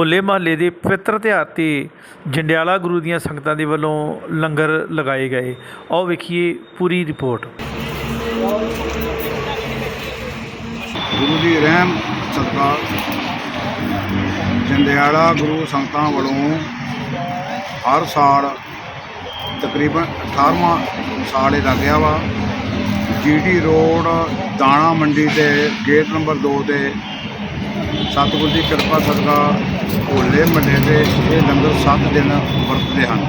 ਹੋਲੇ ਮਹੱਲੇ ਦੇ ਪਵਿੱਤਰ ਤਿਉਹਾਰ ਤੇ ਜੰਡਿਆਲਾ ਗੁਰੂ ਦੀਆਂ ਸੰਗਤਾਂ ਦੇ ਵੱਲੋਂ ਲੰਗਰ ਲਗਾਏ ਗਏ। ਆਓ ਵੇਖੀਏ ਪੂਰੀ ਰਿਪੋਰਟ। ਗੁਰੂ ਦੀ ਰਹਿਮ ਸਦਕਾ ਜੰਡਿਆਲਾ ਗੁਰੂ ਸੰਗਤਾਂ ਵੱਲੋਂ ਹਰ ਸਾਲ ਤਕਰੀਬਨ 18ਵਾਂ ਸਾਲ ਇਹ ਲੱਗਿਆ ਵਾ। ਜੀਟੀ ਰੋਡ ਦਾਣਾ ਮੰਡੀ ਦੇ ਗੇਟ ਨੰਬਰ 2 ਤੇ ਸਤਿਗੁਰ ਦੀ ਕਿਰਪਾ ਸਦਕਾ ਹੋਲੇ ਮਹੱਲੇ ਦੇ ਇਹ ਲੰਗਰ 7 ਦਿਨ ਵਰਤਦੇ ਹਨ।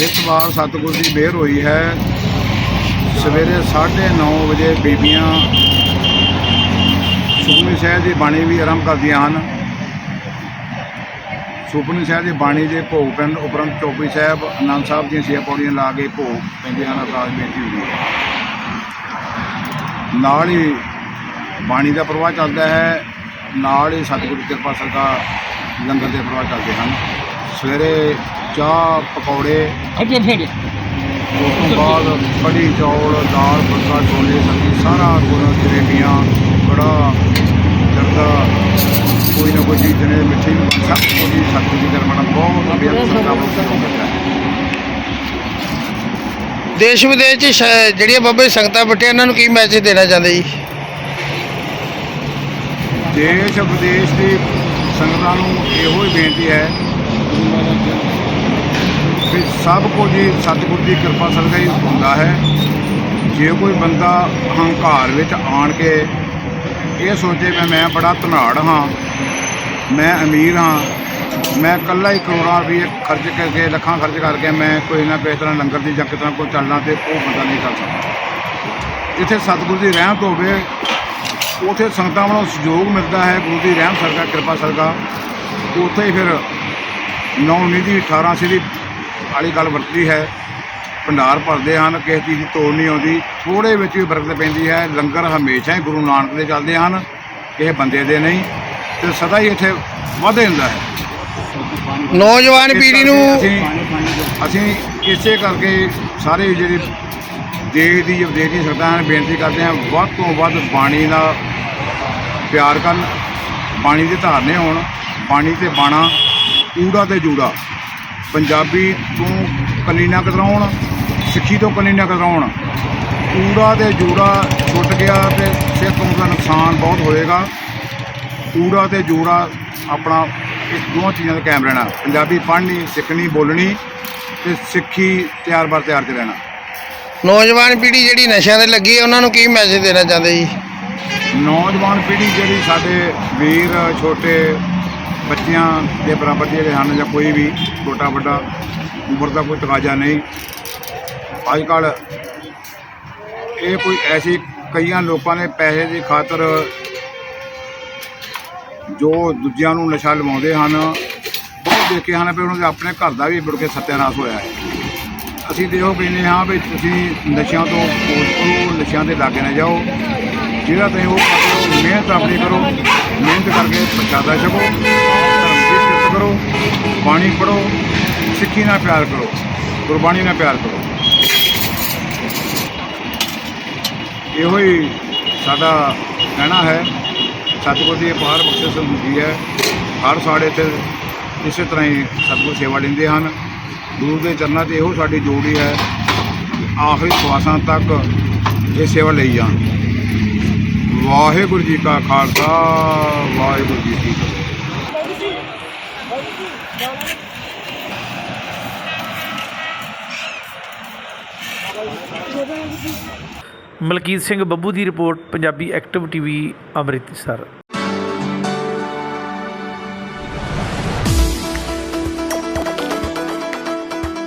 ਇਸ ਵਾਰ ਸਤਿਗੁਰ ਦੀ ਮਿਹਰ ਹੋਈ ਹੈ। ਸਵੇਰੇ 9:30 ਵਜੇ ਬੀਬੀਆਂ ਸੁਖਮਨੀ ਸਾਹਿਬ ਦੀ ਬਾਣੀ ਵੀ ਆਰੰਭ ਕਰਦੀਆਂ ਹਨ। ਸੁਖਮਨੀ ਸਾਹਿਬ ਦੀ ਬਾਣੀ ਦੇ ਭੋਗ ਪੈਣ ਉਪਰੰਤ ਚੌਪਈ ਸਾਹਿਬ ਆਨੰਦ ਸਾਹਿਬ ਦੀਆਂ ਛੇ ਪੌੜੀਆਂ ਲਾ ਕੇ ਭੋਗ ਪੈਂਦੇ ਹਨ ਅਰਦਾਸ ਬੇਨਤੀ ਹੁੰਦੀ ਹੈ। ਨਾਲ ਹੀ ਬਾਣੀ ਦਾ ਪ੍ਰਵਾਹ ਚੱਲਦਾ ਹੈ ਨਾਲ ਹੀ ਸਤਿਗੁਰੂ ਕਿਰਪਾ ਸਰਕਾਰ ਲੰਗਰ ਦੇ ਪ੍ਰਵਾਹ ਚੱਲਦੇ ਹਨ। ਸਵੇਰੇ ਚਾਹ ਪਕੌੜੇ ਅੱਗੇ ਫਿਰ। ਉਸ ਤੋਂ ਬਾਅਦ ਕੜੀ ਚੌਲ ਦਾਲ ਫੁਲਕਾ ਛੋਲੇ ਸਬਜ਼ੀ ਸਾਰਾ ਕੁਝ ਜਲੇਬੀਆਂ ਬੜਾ ਜਰਦਾ ਕੋਈ ਨਾ ਕੋਈ ਚੀਜ਼ ਨੇ ਮਿੱਠੀ ਸਭ ਕੁਝ ਸਤਿਗੁਰੂ ਦੀ ਕਿਰਪਾ ਨਾਲ ਬਹੁਤ ਵਧੀਆ ਸੰਗਤਾਂ ਨੂੰ ਮਿਲਦਾ ਹੈ ਦੇਸ਼ ਵਿਦੇਸ਼ ਚ ਸ਼- ਜਿਹੜੀਆਂ ਬਾਬੇ ਸੰਗਤਾਂ ਬੈਠੀਆਂ ਇਹਨਾਂ ਨੂੰ ਕੀ ਮੈਸੇਜ ਦੇਣਾ ਚਾਹੁੰਦੇ ਜੀ? ਦੇਸ਼ ਵਿਦੇਸ਼ ਦੀ ਸੰਗਤਾਂ ਨੂੰ ਇਹੋ ਹੀ ਬੇਨਤੀ ਹੈ ਕਿ ਸਭ ਕੁਝ ਹੀ ਸਤਿਗੁਰ ਦੀ ਕਿਰਪਾ ਸਦਕਾ ਹੀ ਹੁੰਦਾ ਹੈ। ਜੇ ਕੋਈ ਬੰਦਾ ਹੰਕਾਰ ਵਿੱਚ ਆਣ ਕੇ ਇਹ ਸੋਚੇ ਮੈਂ ਮੈਂ ਬੜਾ ਧਨਾੜ ਹਾਂ, ਮੈਂ ਅਮੀਰ ਹਾਂ ਮੈਂ ਇਕੱਲਾ ਹੀ ਕਰੋੜਾਂ ਰੁਪਏ ਖਰਚ ਕਰਕੇ ਲੱਖਾਂ ਖਰਚ ਕਰਕੇ ਮੈਂ ਕੋਈ ਨਾ ਕਿਸੇ ਤਰ੍ਹਾਂ ਲੰਗਰ ਦੀ ਜਾਂ ਕਿਸ ਤਰ੍ਹਾਂ ਕੋਈ ਚੱਲਣਾ ਤੇ ਉਹ ਬੰਦਾ ਨਹੀਂ ਕਰ ਸਕਦਾ। ਇੱਥੇ ਸਤਿਗੁਰੂ ਦੀ ਰਹਿਮਤ ਹੋਵੇ, ਉਥੇ ਸੰਗਤਾਂ ਵੱਲੋਂ ਸਹਿਯੋਗ ਮਿਲਦਾ ਹੈ, ਗੁਰੂ ਦੀ ਰਹਿਮ ਸਰਕਾ ਕਿਰਪਾ ਸਰਕਾ ਉੱਥੇ ਹੀ ਫਿਰ ਨੌ ਨਿਧੀ 18 ਦੀ ਵਾਲੀ ਗੱਲ ਵਰਤਦੀ ਹੈ। ਭੰਡਾਰ ਭਰਦੇ ਹਨ, ਕਿਸੇ ਚੀਜ਼ ਦੀ ਤੋੜ ਨਹੀਂ ਆਉਂਦੀ। ਥੋੜੇ ਵਿੱਚ ਵੀ ਬਰਕਤ ਪੈਂਦੀ ਹੈ। ਲੰਗਰ ਹਮੇਸ਼ਾ ਹੀ ਗੁਰੂ ਨਾਨਕ ਦੇ ਚੱਲਦੇ ਹਨ, ਕਿਸੇ ਬੰਦੇ ਦੇ ਨਹੀਂ। ਤੇ ਸਦਾ ਹੀ ਇੱਥੇ ਵਾਧੇ ਹੁੰਦਾ ਹੈ। ਨੌਜਵਾਨ ਇਸ ਪੀੜ੍ਹੀ ਕਰਕੇ ਨੂੰ ਅਸੀਂ ਅਸੀਂ ਇਸੇ ਕਰਕੇ ਸਾਰੇ ਜਿਹੜੇ ਦੇਸ਼ ਦੀ ਵਿਦੇਸ਼ ਦੀ ਸਰਕਾਰਾਂ ਨੂੰ ਬੇਨਤੀ ਕਰਦੇ ਹਾਂ ਵੱਧ ਤੋਂ ਵੱਧ ਬਾਣੀ ਦਾ ਪਿਆਰ ਕਰਨ ਬਾਣੀ ਦੇ ਧਾਰਨੇ ਹੋਣ ਬਾਣੀ ਤੇ ਬਾਣਾ ਊੜਾ ਤੇ ਜੂੜਾ। ਪੰਜਾਬੀ ਤੋਂ ਕੰਨੀ ਨਾ ਕਤਰਾਉਣ ਸਿੱਖੀ ਤੋਂ ਕੰਨੀ ਨਾ ਕਤਰਾਉਣ। ਊੜਾ ਤੇ ਜੂੜਾ ਛੁੱਟ ਗਿਆ ਤੇ ਸਿੱਖ ਦਾ ਨੁਕਸਾਨ ਬਹੁਤ ਹੋਏਗਾ। ਊੜਾ ਤੇ ਜੂੜਾ ਆਪਣਾ ਇਸ ਦੋਵਾਂ ਚੀਜ਼ਾਂ ਦਾ ਕਾਇਮ ਰਹਿਣਾ। ਪੰਜਾਬੀ ਪੜ੍ਹਨੀ ਸਿੱਖਣੀ ਬੋਲਣੀ ਤੇ ਸਿੱਖੀ ਤਿਆਰ ਬਰ ਤਿਆਰ ਚ ਰਹਿਣਾ। ਨੌਜਵਾਨ ਪੀੜ੍ਹੀ ਜਿਹੜੀ ਨਸ਼ਿਆਂ ਤੇ ਲੱਗੀ ਹੈ ਉਹਨਾਂ ਨੂੰ ਕੀ ਮੈਸੇਜ ਦੇਣਾ ਚਾਹੁੰਦੇ ਜੀ? ਨੌਜਵਾਨ ਪੀੜ੍ਹੀ ਜਿਹੜੀ ਸਾਡੇ ਵੀਰ ਛੋਟੇ ਬੱਚਿਆਂ ਦੇ ਬਰਾਬਰ ਜਿਹੜੇ ਹਨ ਜਾਂ ਕੋਈ ਵੀ ਛੋਟਾ ਵੱਡਾ ਉਮਰ ਦਾ ਕੋਈ ਤਕਾਜ਼ਾ ਨਹੀਂ। ਅੱਜ ਕੱਲ੍ਹ ਇਹ ਕੋਈ ਐਸੀ ਕਈਆਂ ਲੋਕਾਂ ਨੇ ਪੈਸੇ ਦੀ ਖਾਤਰ ਜੋ ਦੂਜਿਆਂ ਨੂੰ ਨਸ਼ਾ ਲਵਾਉਂਦੇ ਹਨ ਉਹ ਦੇਖੇ ਹਨ ਵੀ ਉਹਨਾਂ ਦੇ ਆਪਣੇ ਘਰ ਦਾ ਵੀ ਮੁੜ ਕੇ ਸਤਿਆਨਾਸ਼ ਹੋਇਆ ਹੈ। ਅਸੀਂ ਤੇ ਇਹੋ ਕਹਿੰਦੇ ਹਾਂ ਵੀ ਤੁਸੀਂ ਨਸ਼ਿਆਂ ਤੋਂ ਖੋਜ ਕਰੋ ਨਸ਼ਿਆਂ ਦੇ ਲਾਗੇ ਨਾ ਜਾਓ। ਜਿਹੜਾ ਤੁਸੀਂ ਉਹ ਕਰਦੇ ਮਿਹਨਤ ਆਪਣੀ ਕਰੋ, ਮਿਹਨਤ ਕਰਕੇ ਪ੍ਰਸ਼ਾਦਾ ਛਕੋ, ਧਰਮ ਦੀ ਇੱਜ਼ਤ ਕਰੋ, ਬਾਣੀ ਪੜੋ ਸਿੱਖੀ ਨਾਲ ਪਿਆਰ ਕਰੋ, ਗੁਰਬਾਣੀ ਨਾਲ ਪਿਆਰ ਕਰੋ। ਇਹੋ ਹੀ ਸਾਡਾ ਕਹਿਣਾ ਹੈ। ਸਤਿਗੁਰ ਦੀ ਅਪਾਰ ਬਖਸ਼ਿਸ਼ ਹੁੰਦੀ ਹੈ। ਹਰ ਸਾਲ ਇੱਥੇ ਇਸੇ ਤਰ੍ਹਾਂ ਹੀ ਸਤਿਗੁਰ ਸੇਵਾ ਲੈਂਦੇ ਹਨ। ਗੁਰੂ ਦੇ ਚਰਨਾਂ 'ਚ ਇਹੋ ਸਾਡੀ ਜੋੜੀ ਹੈ। ਆਖਰੀ ਸਵਾਸਾਂ ਤੱਕ ਇਹ ਸੇਵਾ ਲਈ ਜਾਣ। ਵਾਹਿਗੁਰੂ ਜੀ ਕਾ ਖਾਲਸਾ, ਵਾਹਿਗੁਰੂ ਜੀ ਕੀ ਫਤਿਹ। ਮਲਕੀਤ ਸਿੰਘ ਬੱਬੂ ਦੀ report Punjabi active TV Amritsar.